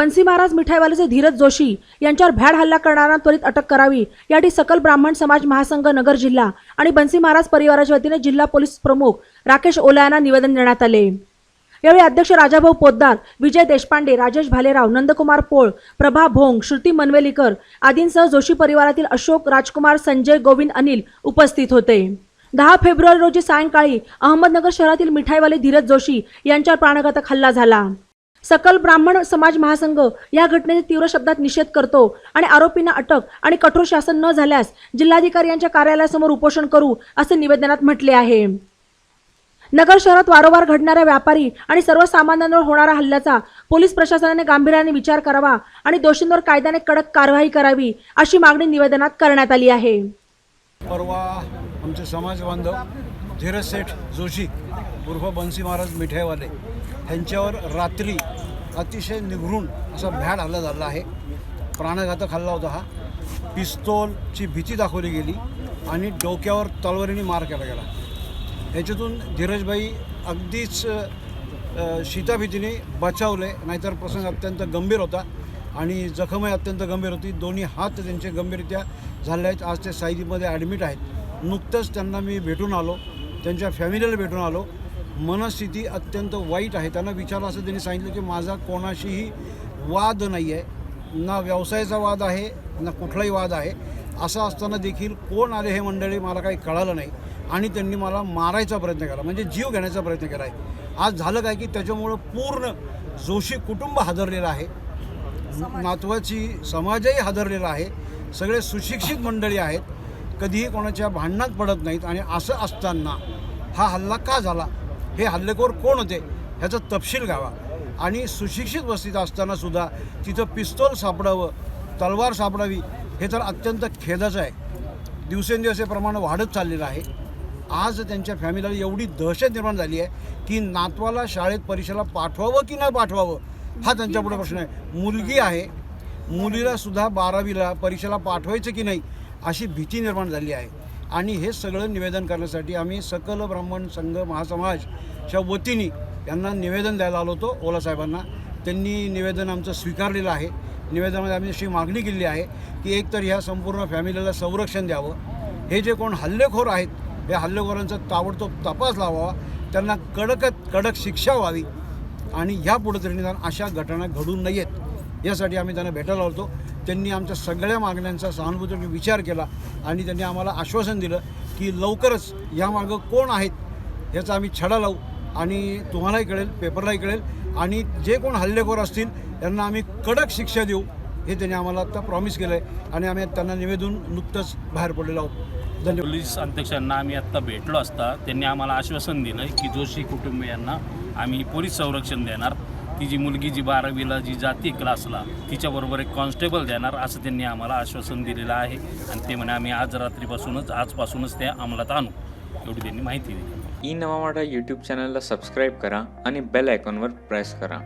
बन्सी महाराज मिठाईवाल्याचे धीरज जोशी यांच्यावर भ्याड हल्ला करणारा त्वरित अटक करावी. यासाठी सकल ब्राह्मण समाज महासंघ नगर जिल्हा आणि बन्सी महाराज परिवाराच्या वतीने जिल्हा पोलीस प्रमुख राकेश ओला यांना निवेदन देण्यात आले. यावेळी अध्यक्ष राजाभाऊ पोद्दार विजय देशपांडे राजेश भालेराव नंदकुमार पोळ प्रभा भोंग श्रुती मनवेलीकर आदींसह जोशी परिवारातील अशोक राजकुमार संजय गोविंद अनिल उपस्थित होते. दहा फेब्रुवारी रोजी सायंकाळी अहमदनगर शहरातील मिठाईवाले धीरज जोशी यांच्यावर प्राणघातक हल्ला झाला. सकल ब्राह्मण समाज महासंघ या घटनेचा तीव्र शब्दात निषेध करतो आणि आरोपींना अटक आणि कठोर शासन न झाल्यास जिल्हाधिकारी यांच्या कार्यालयासमोर उपोषण करू असे निवेदनात म्हटले आहे. नगर शहरात वारंवार घडणाऱ्या व्यापारी आणि सर्वसामान्यांवर होणारा हल्ल्याचा पोलीस प्रशासनाने गांभीर्याने विचार करावा आणि दोषींवर कायद्याने कडक कारवाई करावी अशी मागणी निवेदनात करण्यात आली आहे. परवा आमचे समाज बांधव धीरज सेठ जोशी उर्फ बन्सी महाराज मिठाईवाले ह्यांच्यावर रात्री अतिशय निघरून असा भ्याड हल्ला झाला आहे. प्राणघातक हल्ला होता हा. पिस्तोलची भीती दाखवली गेली आणि डोक्यावर तलवारीने मार केला गेला. याच्यातून धीरजबाई अगदीच शीताभीतीने बचावले नाहीतर प्रसंग अत्यंत गंभीर होता आणि जखमही अत्यंत गंभीर होती. दोन्ही हात त्यांचे गंभीररित्या झाले आहेत. आज ते साईदीमध्ये ॲडमिट आहेत. नुकतंच त्यांना मी भेटून आलो. त्यांच्या फॅमिलीला भेटून आलो. मनस्थिती अत्यंत वाईट आहे. त्यांना विचारलं असं त्यांनी सांगितलं की माझा कोणाशीही वाद नाही आहे ना व्यवसायाचा वाद आहे ना कुठलाही वाद आहे. असं असताना देखील कोण आले हे मंडळी मला काही कळालं नाही. आणि त्यांनी मला मारायचा प्रयत्न केला. म्हणजे जीव घेण्याचा प्रयत्न केला आहे. आज झालं काय की त्याच्यामुळं पूर्ण जोशी कुटुंब हादरलेलं आहे. नातवाची समाजही हादरलेला आहे. सगळे सुशिक्षित मंडळी आहेत. कधीही कोणाच्या भांडणात पडत नाहीत आणि असं असताना हा हल्ला का झाला? हे हल्लेखोर कोण होते? ह्याचा तपशील घ्यावा. आणि सुशिक्षित वस्तीत असताना सुद्धा तिथं पिस्तोल सापडावं तलवार सापडावी हे तर अत्यंत खेदाचं आहे. दिवसेंदिवस हे प्रमाण वाढत चाललेलं आहे. आज त्यांच्या फॅमिलीला एवढी दहशत निर्माण झाली आहे की नातवाला शाळेत परीक्षेला पाठवावं की नाही पाठवावं? हा त्यांच्यापुढे प्रश्न आहे. मुलगी आहे. मुलीला सुद्धा बारावीला परीक्षेला पाठवायचं की नाही? अशी भीती निर्माण झाली आहे. आणि हे सगळं निवेदन करण्यासाठी आम्ही सकल ब्राह्मण संघ महासमाजच्या वतीने यांना निवेदन द्यायला आलो होतो ओला साहेबांना. त्यांनी निवेदन आमचं स्वीकारलेलं आहे. निवेदनामध्ये आम्ही अशी मागणी केली आहे की एकतर ह्या संपूर्ण फॅमिलीला संरक्षण द्यावं. हे जे कोण हल्लेखोर आहेत या हल्लेखोरांचा ताबडतोब तपास लावावा. त्यांना कडकत कडक शिक्षा व्हावी. आणि ह्या पुढे तरी निदान अशा घटना घडू नयेत. यासाठी आम्ही त्यांना भेटायला होतो. त्यांनी आमच्या सगळ्या मागण्यांचा सहानुभूतीने विचार केला आणि त्यांनी आम्हाला आश्वासन दिलं की लवकरच यामागं कोण आहेत याचा आम्ही छडा लावू आणि तुम्हालाही कळेल पेपरलाही कळेल आणि जे कोण हल्लेखोर असतील त्यांना आम्ही कडक शिक्षा देऊ हे त्यांनी आम्हाला आत्ता प्रॉमिस केलं आहे आणि आम्ही त्यांना निवेदून नुकतंच बाहेर पडलेलो आहोत. धन्यवाद. पोलीस अध्यक्षांना आम्ही आत्ता भेटलो असता त्यांनी आम्हाला आश्वासन दिलं की जोशी कुटुंबियांना आम्ही पोलीस संरक्षण देणार. ती जी मुलगी जी बारावीला जी जाती क्लासला तिच्याबरोबर एक कॉन्स्टेबल देणार असं त्यांनी आम्हाला आश्वासन दिलेलं आहे. आणि ते म्हणे आम्ही आज रात्रीपासूनच आजपासूनच ते अंमलात आणू. एवढी त्यांनी माहिती दिली. ई नवा वाटा यूट्यूब चॅनलला सबस्क्राईब करा आणि बेल आयकॉनवर प्रेस करा.